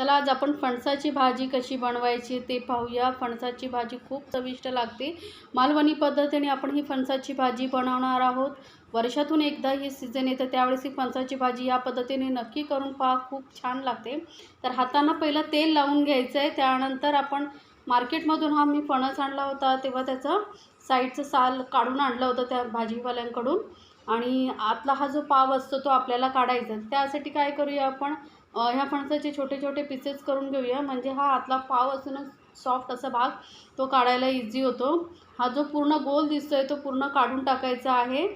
चला आज आपण फणसाची भाजी कशी बनवायची ते पाहूया. फणसाची भाजी खूप चविष्ट लागते. मालवणी पद्धतीने आपण ही फणसाची भाजी बनवणार आहोत. वर्षातून एकदा ही सीझन येतं त्यावेळेस ही फणसाची भाजी या पद्धतीने नक्की करून पहा. खूप छान लागते. तर हातांना पहिलं तेल लावून घ्यायचं आहे त्यानंतर आपण मार्केटमधून हा मी फणस आणला होता तेव्हा त्याचं साईडचं साल काढून आणलं होतं त्या भाजीवाल्यांकडून. आणि आतला हा जो पाव असतो तो आपल्याला काढायचा. त्यासाठी काय करूया आपण? ह्या फणसाचे छोटे छोटे पीसेस करून घेऊया. म्हणजे हा आतला पाव असूनच सॉफ्ट असा भाग तो काढायला इझी होतो. हा जो पूर्ण गोल दिसतोय तो पूर्ण काढून टाकायचा आहे.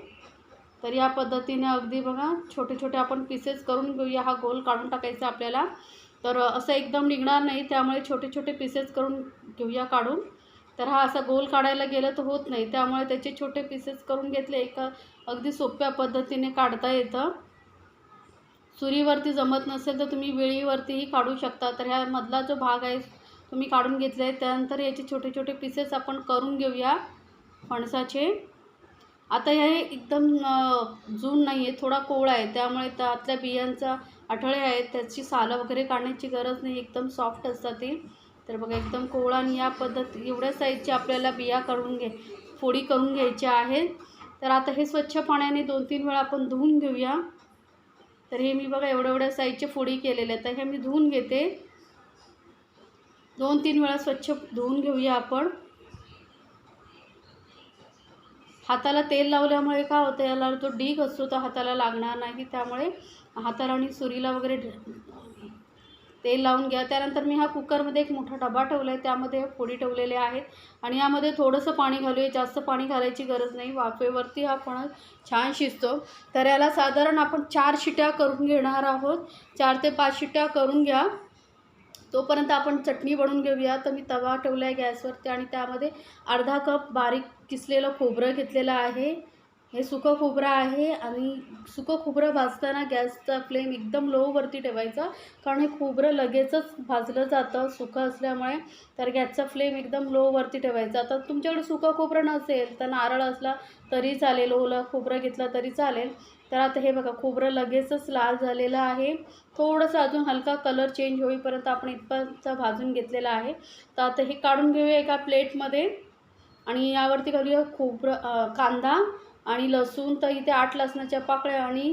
तर या पद्धतीने अगदी बघा छोटे छोटे आपण पीसेस करून घेऊया. हा गोल काढून टाकायचा आपल्याला. तर असं एकदम निघणार नाही त्यामुळे छोटे छोटे पीसेस करून घेऊया काढून. तर हा असा गोल काढायला गेलं तर होत नाही. त्यामुळे त्याचे छोटे पीसेस करून घेतले एका अगदी सोप्या पद्धतीने काढता येतं. सुरीवरती जमत नसेल तर तुम्ही वेळीवरतीही काढू शकता. तर ह्या मधला जो भाग आहे तुम्ही काढून घेतला आहे त्यानंतर याचे छोटे छोटे पीसेस आपण करून घेऊया फणसाचे. आता हे एकदम जून नाही आहे थोडा कोवळा आहे. त्यामुळे त्यातल्या बियांचा आठळे आहेत. त्याची सालं वगैरे काढण्याची गरज नाही. एकदम सॉफ्ट असतात ते. तर बघा एकदम कोवळा आणि या पद्धत एवढ्या साईजची आपल्याला बिया काढून घे फोडी करून घ्यायच्या आहेत. तर आता हे स्वच्छ पाण्याने दोन तीन वेळा आपण धुवून घेऊया. तर हे मी बघा एवढ्या एवढ्या साईजचे फोडी केलेल्या आहेत. तर हे मी धुवून घेते. दोन तीन वेळा स्वच्छ धुवून घेऊया आपण. हाताला तेल लावल्यामुळे काय होतं याला तो डीग असतो तो हाताला लागणार नाही. त्यामुळे हाताला आणि सुरीला वगैरे तेल लावून घ्या. त्यानंतर मी हा कुकरमध्ये एक मोठा डबा ठेवला आहे त्यामध्ये फोडी ठेवलेल्या आहेत. आणि यामध्ये थोडंसं पाणी घालूया. जास्त पाणी घालायची गरज नाही. वाफेवरती हा फणस छान शिजतो. तर याला साधारण आपण चार शिट्या करून घेणार आहोत. चार ते पाच शिट्या करून घ्या. तोपर्यंत आपण चटणी बनवून घेऊया. तर मी तवा ठेवला आहे गॅसवरती आणि त्यामध्ये अर्धा कप बारीक किसलेलं खोबरं घेतलेलं आहे. हे सुकं खोबरं आहे आणि सुकं खोबरं भाजताना गॅसचा फ्लेम एकदम लोवरती ठेवायचा. कारण हे खोबरं लगेचच भाजलं जातं सुकं असल्यामुळे. तर गॅसचा फ्लेम एकदम लोवरती ठेवायचा. आता तुमच्याकडे सुकं खोबरं नसेल तर नारळ असला तरी चालेल ओलं खोबरं घेतलं तरी चालेल. तर आता हे बघा खोबरं लगेचच लाल झालेलं आहे. थोडंसं अजून हलका कलर चेंज होईपर्यंत आपण इतपतचा भाजून घेतलेला आहे. तर आता हे काढून घेऊया एका प्लेटमध्ये आणि यावरती करूया खोबरं कांदा. आणि लसूण तर इथे आठ लसणाच्या पाकळ्या आणि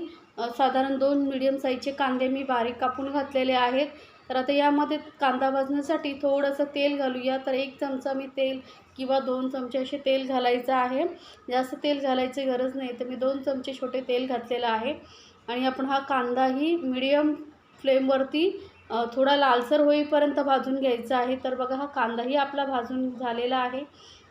साधारण दोन मिडियम साईजचे कांदे मी बारीक कापून घातलेले आहेत. तर आता यामध्ये कांदा भाजण्यासाठी थोडंसं तेल घालूया. तर एक चमचा मी तेल किंवा दोन चमचे असे तेल घालायचं आहे. जास्त तेल घालायची गरज नाही. तर मी दोन चमचे छोटे तेल घातलेलं आहे. आणि आपण हा कांदाही मिडियम फ्लेमवरती थोडा लालसर होईपर्यंत भाजून घ्यायचा आहे. तर बघा हा कांदाही आपला भाजून झालेला आहे.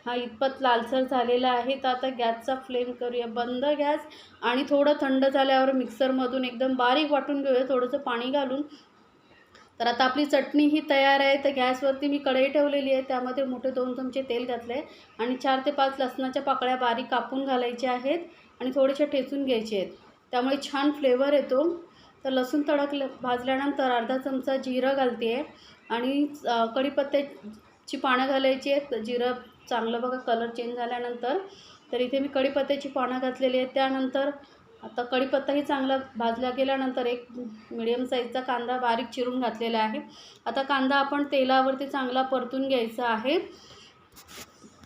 हा इतपत लालसर झालेला आहे. तर आता गॅसचा फ्लेम करूया. बंद गॅस आणि थोडं थंड झाल्यावर मिक्सरमधून एकदम बारीक वाटून घेऊया. थोडंसं पाणी घालून. तर आता आपली चटणी ही तयार आहे. तर गॅसवरती मी कढई ठेवलेली आहे. त्यामध्ये मोठे दोन चमचे तेल घातले आहे आणि चार ते पाच लसणाच्या पाकळ्या बारीक कापून घालायच्या आहेत आणि थोडेसे ठेचून घ्यायचे आहेत. त्यामुळे छान फ्लेवर येतो. तर लसूण तडकलं भाजल्यानंतर अर्धा चमचा जिरं घालते आहे आणि कढीपत्त्याची पानं घालायची आहेत. जिरं चांगलं बघा कलर चेंज झाल्यानंतर. तर इथे मी कढीपत्त्याची पानं घातलेली आहेत. त्यानंतर आता कढीपत्ताही चांगला भाजला गेल्यानंतर एक मिडियम साईजचा कांदा बारीक चिरून घातलेला आहे. आता कांदा आपण तेलावरती चांगला परतून घ्यायचा आहे.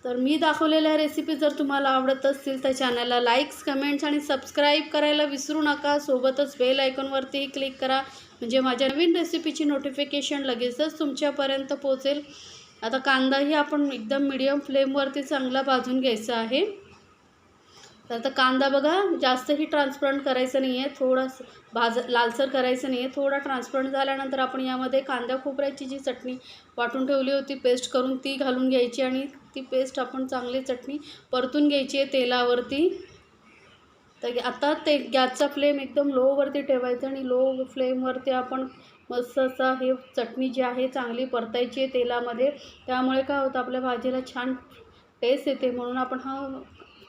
तर मी दाखवलेल्या रेसिपी जर तुम्हाला आवडत असतील तर चॅनलला लाईक्स कमेंट्स आणि सबस्क्राईब करायला विसरू नका. सोबतच बेल आयकॉनवरतीही क्लिक करा. म्हणजे माझ्या नवीन रेसिपीची नोटिफिकेशन लगेचच तुमच्यापर्यंत पोचेल आता कांदाही आपण एकदम मिडियम फ्लेमवरती चांगला भाजून घ्यायचा आहे. तर आता कांदा बघा जास्तही ट्रान्सपरंट करायचं नाही आहे थोडंसं भाज लालसर करायचं नाही आहे थोडा ट्रान्सपरंट झाल्यानंतर आपण यामध्ये कांदा खोबऱ्याची जी चटणी वाटून ठेवली होती पेस्ट करून ती घालून घ्यायची आणि ती पेस्ट आपण चांगली चटणी परतून घ्यायची आहे तेलावरती. तर आता ते गॅसचा फ्लेम एकदम लोवरती ठेवायचा आणि लो फ्लेमवरती आपण मस्त असा हे चटणी जी आहे चांगली परतायची आहे तेलामध्ये. त्यामुळे काय होतं आपल्या भाजीला छान टेस्ट येते. म्हणून आपण हा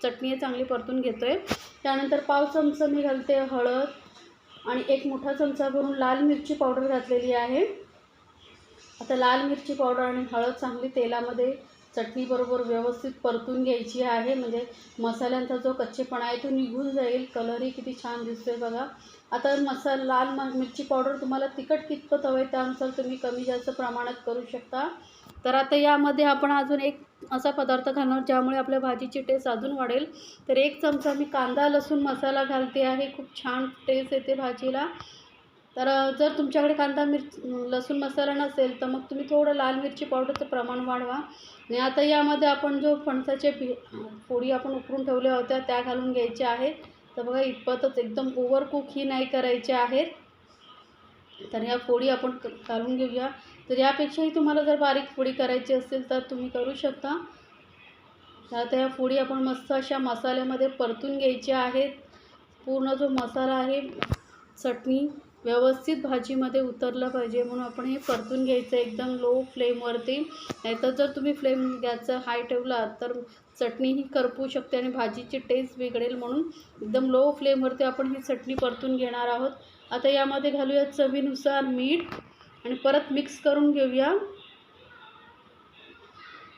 चटणी चांगली परतून घेतो आहे त्यानंतर पाव चमचा मी घालते हळद आणि एक मोठा चमचा भरून लाल मिरची पावडर घातलेली आहे. आता लाल मिरची पावडर आणि हळद चांगली तेलामध्ये चटणीबरोबर व्यवस्थित परतून घ्यायची आहे. म्हणजे मसाल्यांचा जो कच्चेपणा आहे तो निघून जाईल. कलरही किती छान दिसतोय बघा. आता मसाला लाल मिरची पावडर तुम्हाला तिखट कितपत हवं आहे त्यानुसार तुम्ही कमी जास्त प्रमाणात करू शकता. तर आता यामध्ये आपण अजून एक असा पदार्थ घालणार ज्यामुळे आपल्या भाजीची टेस्ट अजून वाढेल. तर एक चमचा मी कांदा लसूण मसाला घालते आहे. खूप छान टेस्ट येते भाजीला. तर जर तुमच्याकडे कांदा मिरच लसूण मसाला नसेल तर मग तुम्ही थोडं लाल मिरची पावडरचं प्रमाण वाढवा. आणि आता यामध्ये आपण जो फणसाचे भि पोळी आपण उकरून ठेवल्या होत्या त्या घालून घ्यायच्या आहेत. तर बघा इतपतच एकदम ओव्हर कुक ही नाही करायच्या आहेत. तर ह्या फोडी आपण क- घालून घेऊया. तर यापेक्षाही तुम्हाला जर बारीक फोडी करायची असेल तर तुम्ही करू शकता. आता ह्या फोडी आपण मस्त अशा मसाल्यामध्ये परतून घ्यायच्या आहेत. पूर्ण जो मसाला आहे चटणी व्यवस्थित भाजीमध्ये उतरलं पाहिजे म्हणून आपण हे परतून घ्यायचं एकदम लो फ्लेमवरती नाहीतर जर तुम्ही फ्लेम गॅसचा हाय ठेवला तर चटणी ही करपू शकते आणि भाजीची टेस्ट बिघडेल म्हणून एकदम लो फ्लेमवरती आपण ही चटणी परतून घेणार आहोत. आता यामध्ये घालूया चवीनुसार मीठ आणि परत मिक्स करून घेऊया.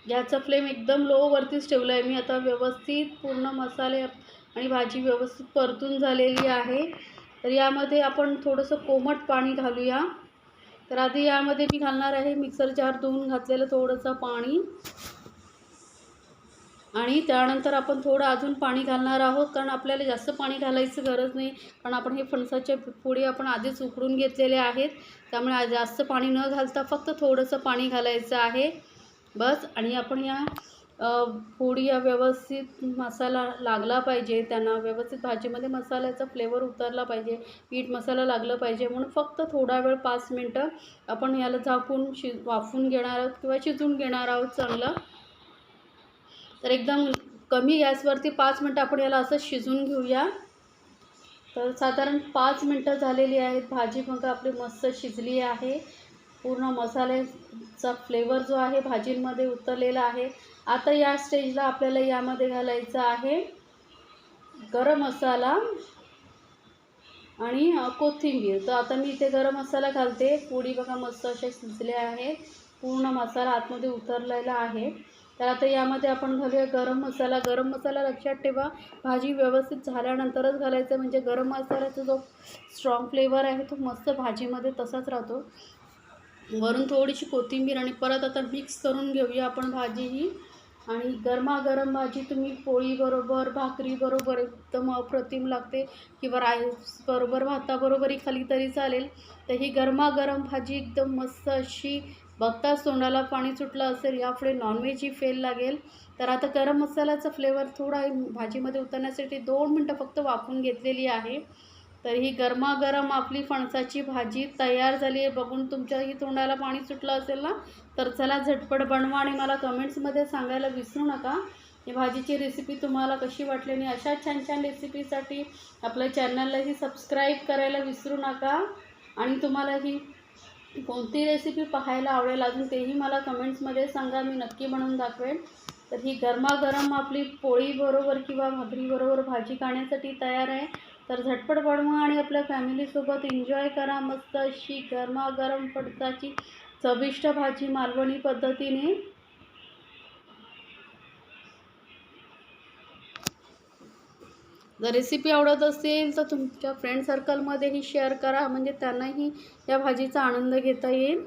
गॅसचा फ्लेम एकदम लोवरतीच ठेवला आहे मी. आता व्यवस्थित पूर्ण मसाले आणि भाजी व्यवस्थित परतून झालेली आहे. तर यामध्ये आपण थोडंसं कोमट पाणी घालूया. तर आधी यामध्ये मी घालणार आहे मिक्सर जार धुवून घातलेलं थोडंसं पाणी. आणि त्यानंतर आपण थोडं अजून पाणी घालणार आहोत कारण आपल्याला जास्त पाणी घालायची गरज नाही कारण आपण हे फणसाचे पुढे आपण आधीच उकडून घेतलेले आहेत. त्यामुळे जास्त पाणी न घालता फक्त थोडंसं पाणी घालायचं आहे. बस आणि आपण या अ, पोळी या व्यवस्थित मसाला लागला पाहिजे. त्यांना व्यवस्थित भाजीमध्ये मसाल्याचा फ्लेवर उतरला पाहिजे. मीठ मसाला लागलं पाहिजे म्हणून फक्त थोडा वेळ पाच मिनटं आपण याला झाकून शि वाफून घेणार आहोत किंवा शिजून घेणार आहोत चांगलं. तर एकदम कमी गॅसवरती पाच मिनटं आपण याला असं शिजून घेऊया. तर साधारण पाच मिनटं झालेली आहेत. भाजी मग आपली मस्त शिजली आहे. पूर्ण मसाल्याचा फ्लेवर जो आहे भाजींमध्ये उतरलेला आहे. आता या स्टेजला आपल्याला यामध्ये घालायचं आहे गरम मसाला आणि कोथिंबीर. तर आता मी इथे गरम मसाला घालते. पोळी बघा मस्त असे शिजले आहे. पूर्ण मसाला आतमध्ये उतरलेला आहे. तर आता यामध्ये आपण घालूया गरम मसाला. गरम मसाला लक्षात ठेवा. भाजी व्यवस्थित झाल्यानंतरच घालायचं. म्हणजे गरम मसाल्याचा जो स्ट्रॉंग फ्लेवर आहे तो मस्त भाजीमध्ये तसाच राहतो. वरून थोडीशी कोथिंबीर आणि परत आता मिक्स करून घेऊया आपण भाजी ही. आणि गरमागरम भाजी तुम्ही पोळीबरोबर भाकरीबरोबर एकदम अप्रतिम लागते. किंवा राईस बरोबर भाताबरोबरही खाली तरी चालेल. तर ही गरमागरम भाजी एकदम मस्त अशी बघताच तोंडाला पाणी सुटलं असेल यापुढे नॉनव्हेज ही फेल लागेल. तर आता गरम मसाल्याचा फ्लेवर थोडा भाजीमध्ये उतरण्यासाठी दोन मिनटं फक्त वापरून घेतलेली आहे. तर ही गरमागरम आपली फणसाची भाजी तयार झाली आहे. बघून तुमच्याही तोंडाला पाणी सुटलं असेल ना? तर चला झटपट बनवा आणि मला कमेंट्समध्ये सांगायला विसरू नका. ही भाजीची रेसिपी तुम्हाला कशी वाटली आणि अशा छान छान रेसिपीसाठी आपल्या चॅनललाही सबस्क्राईब करायला विसरू नका. आणि तुम्हाला ही कोणती रेसिपी पाहायला आवडेल अजून तेही मला कमेंट्समध्ये सांगा. मी नक्की बनवून दाखवेन. तर ही गरमागरम आपली पोळीबरोबर किंवा भाकरीबरोबर भाजी खाण्यासाठी तयार आहे. तर झटपट बनवा आणि आपल्या फॅमिलीसोबत एन्जॉय करा. मस्त अशी गरमागरम पडताची चविष्ट भाजी मालवणी पद्धतीने. जर रेसिपी आवडत असेल तर तुमच्या फ्रेंड सर्कलमध्येही शेअर करा. म्हणजे त्यांनाही या भाजीचा आनंद घेता येईल.